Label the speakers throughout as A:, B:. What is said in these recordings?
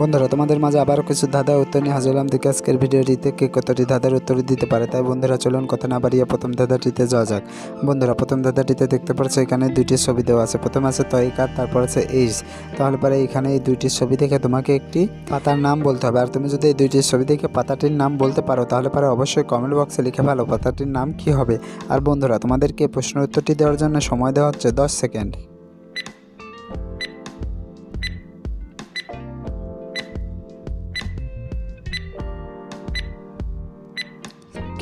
A: বন্ধুরা, তোমাদের মাঝে আবারও কিছু ধাঁধার উত্তর নিয়ে হাজির হলাম। দেখে আজকের ভিডিওটিতে কে কতটি ধাঁধার উত্তর দিতে পারে। তাই বন্ধুরা, চলুন কথা না বাড়িয়ে প্রথম ধাঁধাটিতে যাওয়া যাক। বন্ধুরা, প্রথম ধাঁধাটিতে দেখতে পাচ্ছ এখানে দুইটি ছবি দেওয়া আছে। প্রথম আছে তয়িকার তারপর আছে এইচ তাহলে পরে এখানে এই দুইটি ছবি দেখে তোমাকে একটি পাতার নাম বলতে হবে। আর তুমি যদি এই দুইটি ছবি দেখে পাতাটির নাম বলতে পারো, তাহলে পরে অবশ্যই কমেন্ট বক্সে লিখে ভালো পাতাটির নাম কি হবে। আর বন্ধুরা, তোমাদেরকে প্রশ্ন উত্তরটি দেওয়ার জন্য সময় দেওয়া হচ্ছে দশ সেকেন্ড।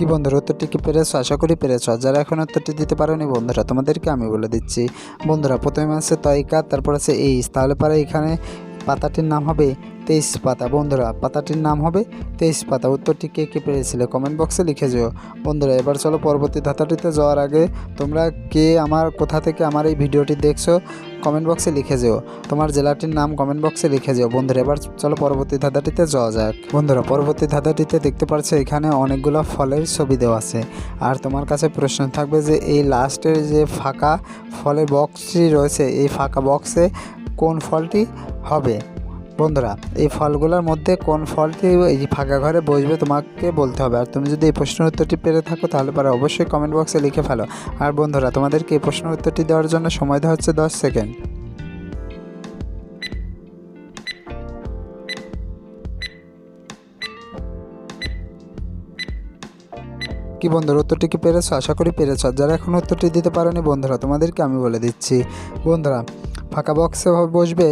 A: কি বন্ধুরা, উত্তরটি কি পেরেছ? আশা করি পেরেছ। যারা এখন উত্তরটি দিতে পারোনি বন্ধুরা, তোমাদেরকে আমি বলে দিচ্ছি। বন্ধুরা, প্রথমে আছে তয়িকা, তারপর আছে এইচ তাহলে পরে এখানে পাতাটির নাম হবে তেইশ পাতা বন্ধুরা, পাতাটির নাম হবে তেইশ পাতা উত্তরটি কে কে পেরেছিলে কমেন্ট বক্সে লিখে যেও। বন্ধুরা, এবার চলো পরবর্তী ধাতাটিতে যাওয়ার আগে তোমরা কে আমার, কোথা থেকে আমার এই ভিডিওটি দেখছ কমেন্ট বক্সে লিখে যেও। তোমার জেলাটির নাম কমেন্ট বক্সে লিখে যেও। বন্ধুরা, এবার চলো পরবর্তী ধাঁধাটিতে যাওয়া যাক। বন্ধুরা, পরবর্তী ধাঁধাটিতে দেখতে পাচ্ছ এখানে অনেকগুলো ফলের ছবি দেওয়া আছে। আর তোমার কাছে প্রশ্ন থাকবে যে, এই লাস্টের যে ফাঁকা ফলের বক্সটি রয়েছে, এই ফাঁকা বক্সে কোন ফলটি হবে? বন্ধুরা, এই ফলগুলোর মধ্যে কোন ফলটি এই ফাঁকা ঘরে বসবে তোমাকে বলতে হবে। আর তুমি যদি এই প্রশ্নের উত্তরটি পেরে থাকো, তাহলে পরে অবশ্যই কমেন্ট বক্সে লিখে ফেলো। আর বন্ধুরা, তোমাদেরকে এই প্রশ্নের উত্তরটি দেওয়ার জন্য সময় দেওয়া হচ্ছে দশ সেকেন্ড। কি বন্ধুরা, উত্তরটি কি পেরেছ? আশা করি পেরেছ। যারা এখন উত্তরটি দিতে পারোনি বন্ধুরা, তোমাদেরকে আমি বলে দিচ্ছি। বন্ধুরা, ফাঁকা বক্সে বসবে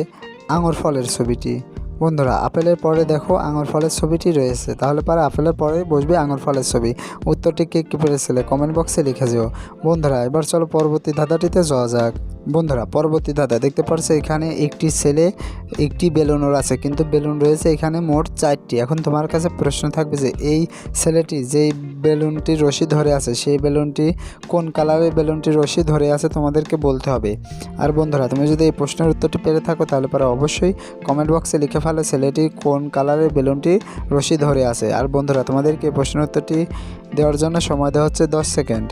A: আঙুর ফলের ছবিটি। বন্ধুরা, আপেলের পরে দেখো আঙুর ফলের ছবিটি রয়েছে। তাহলে পরে আপেলের পরে বসবে আঙুর ফলের ছবি। উত্তরটি কে কী পেরেছিলে? কমেন্ট বক্সে লিখে যেও। বন্ধুরা, এবার চলো পরবর্তী ধাঁধাটিতে যাওয়া যাক। বন্ধুরা, পরবর্তী ধাঁধা দেখতে পাচ্ছ এখানে একটি ছেলে, একটি বেলুনও আছে, কিন্তু বেলুন রয়েছে এখানে মোট চারটি। এখন তোমার কাছে প্রশ্ন থাকবে যে, এই ছেলেটি যেই বেলুনটি রশি ধরে আছে, সেই বেলুনটি কোন কালারের বেলুনটি রশি ধরে আছে তোমাদেরকে বলতে হবে। আর বন্ধুরা, তুমি যদি এই প্রশ্নের উত্তরটি পেরে থাকো, তাহলে পরে অবশ্যই কমেন্ট বক্সে লিখে ফেলো ছেলেটি কোন কালারের বেলুনটি রশি ধরে আছে। আর বন্ধুরা, তোমাদেরকে প্রশ্নের উত্তরটি দেওয়ার জন্য সময় দেওয়া হচ্ছে দশ সেকেন্ড।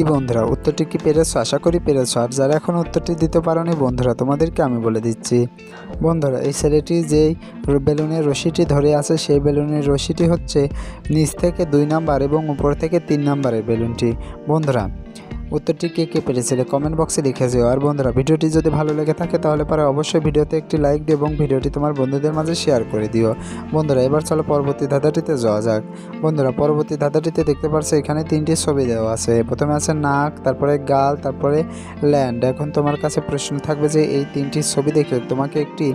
A: কি বন্ধুরা, উত্তরটি কি পেরেছ? আশা করি পেরেছ। আর যারা এখন উত্তরটি দিতে পারোনি, বন্ধুরা, তোমাদেরকে আমি বলে দিচ্ছি। বন্ধুরা, এই ছেলেটি যেই বেলুনের রশিটি ধরে আছে, সেই বেলুনের রশিটি হচ্ছে নিচ থেকে দুই নাম্বার এবং উপর থেকে তিন নাম্বারের বেলুনটি। বন্ধুরা উত্তরটি কে কে পেরেছিলে কমেন্ট বক্সে লিখে যেও। আর বন্ধুরা, ভিডিওটি যদি ভালো লেগে থাকে তাহলে পরে অবশ্যই ভিডিওতে একটি লাইক দিও এবং ভিডিওটি তোমার বন্ধুদের মাঝে শেয়ার করে দিও। বন্ধুরা, এবার চলো পরবর্তী ধাঁধাটিতে যাওয়া যাক। বন্ধুরা, পরবর্তী ধাঁধাটিতে দেখতে পারছ এখানে তিনটি ছবি দেওয়া আছে। প্রথমে আছে নাক, তারপরে গাল, তারপরে ল্যান্ড এখন তোমার কাছে প্রশ্ন থাকবে যে এই তিনটি ছবি দেখে তোমাকে একটি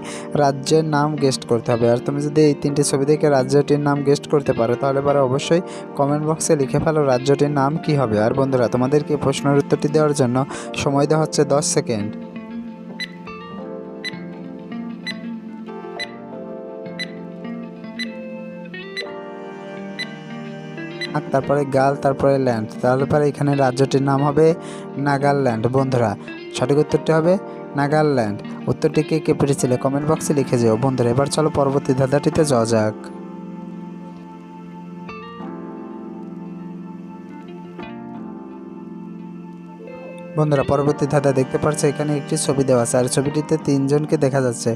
A: রাজ্যের নাম গেস্ট করতে হবে। আর তুমি যদি এই তিনটি ছবি দেখে রাজ্যটির নাম গেস্ট করতে পারো, তাহলে পরে অবশ্যই কমেন্ট বক্সে লিখে ফেলো রাজ্যটির নাম কি হবে। আর বন্ধুরা, তোমাদেরকে প্রশ্নের উত্তরটি দেওয়ার জন্য সময় দেওয়া হচ্ছে দশ সেকেন্ড। আর তারপরে গাল, তারপরে ল্যান্ড। তাহলে পরে এখানে রাজ্যটির নাম হবে নাগাল্যান্ড। বন্ধুরা, সঠিক উত্তরটি হবে নাগাল্যান্ড। উত্তরটি কে কে পেরেছিলে? কমেন্ট বক্সে লিখে যেও। বন্ধুরা, এবার চলো পরবর্তী ধাঁধাটিতে যাওয়া যাক। বন্ধুরা, পরবর্তী ধাঁধা দেখতে পাচ্ছ এখানে একটি ছবি দেওয়া আছে, আর ছবিটিতে তিনজনকে দেখা যাচ্ছে,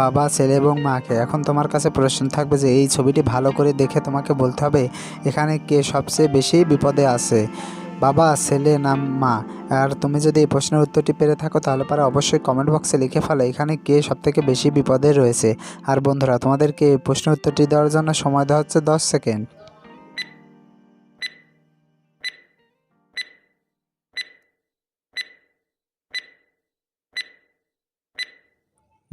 A: বাবা, ছেলে এবং মাকে। এখন তোমার কাছে প্রশ্ন থাকবে যে, এই ছবিটি ভালো করে দেখে তোমাকে বলতে হবে, এখানে কে সবচেয়ে বেশি বিপদে আছে, বাবা, ছেলে না মা? আর তুমি যদি এই প্রশ্নের উত্তরটি পেরে থাকো, তাহলে পরে অবশ্যই কমেন্ট বক্সে লিখে ফেলো, এখানে কে সবথেকে বেশি বিপদে রয়েছে। আর বন্ধুরা, তোমাদেরকে এই প্রশ্নের উত্তরটি দেওয়ার জন্য সময় দেওয়া হচ্ছে দশ সেকেন্ড।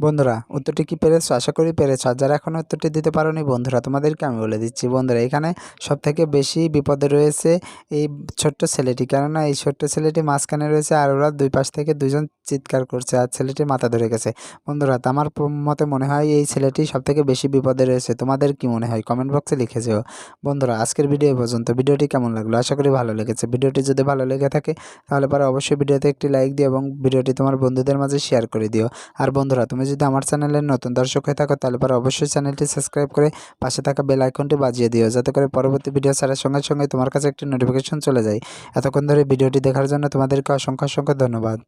A: বন্ধুরা, উত্তরটি কি পেরেছ? আশা করি পেরেছ। আর যারা এখন উত্তরটি দিতে পারোনি, বন্ধুরা, তোমাদেরকে আমি বলে দিচ্ছি। বন্ধুরা, এখানে সব থেকে বেশি বিপদে রয়েছে এই ছোট্ট ছেলেটি। কেননা, এই ছোট্ট ছেলেটি মাঝখানে রয়েছে আর ওরা দুই পাশ থেকে দুজন চিৎকার করছে আর ছেলেটির মাথা ধরে গেছে। বন্ধুরা আমার মতে মনে হয় এই ছেলেটি সব থেকে বেশি বিপদে রয়েছে। তোমাদের কি মনে হয়? কমেন্ট বক্সে লিখে যেও। বন্ধুরা, আজকের ভিডিও পর্যন্ত। ভিডিওটি কেমন লাগল? আশা করি ভালো লেগেছে। ভিডিওটি যদি ভালো লেগে থাকে, তাহলে পরে অবশ্যই ভিডিওতে একটি লাইক দিও এবং ভিডিওটি তোমার বন্ধুদের মাঝে শেয়ার করে দিও। আর বন্ধুরা, তুমি যদি আমার চ্যানেলের নতুন দর্শক হয়ে থাকো, তাহলে পরে অবশ্যই চ্যানেলটি সাবস্ক্রাইব করে পাশে থাকা বেল আইকনটি বাজিয়ে দিও, যাতে করে পরবর্তী ভিডিও ছাড়ার সঙ্গে সঙ্গে তোমার কাছে একটি নোটিফিকেশন চলে যায়। এতক্ষণ ধরে ভিডিওটি দেখার জন্য তোমাদেরকে অসংখ্য অসংখ্য ধন্যবাদ।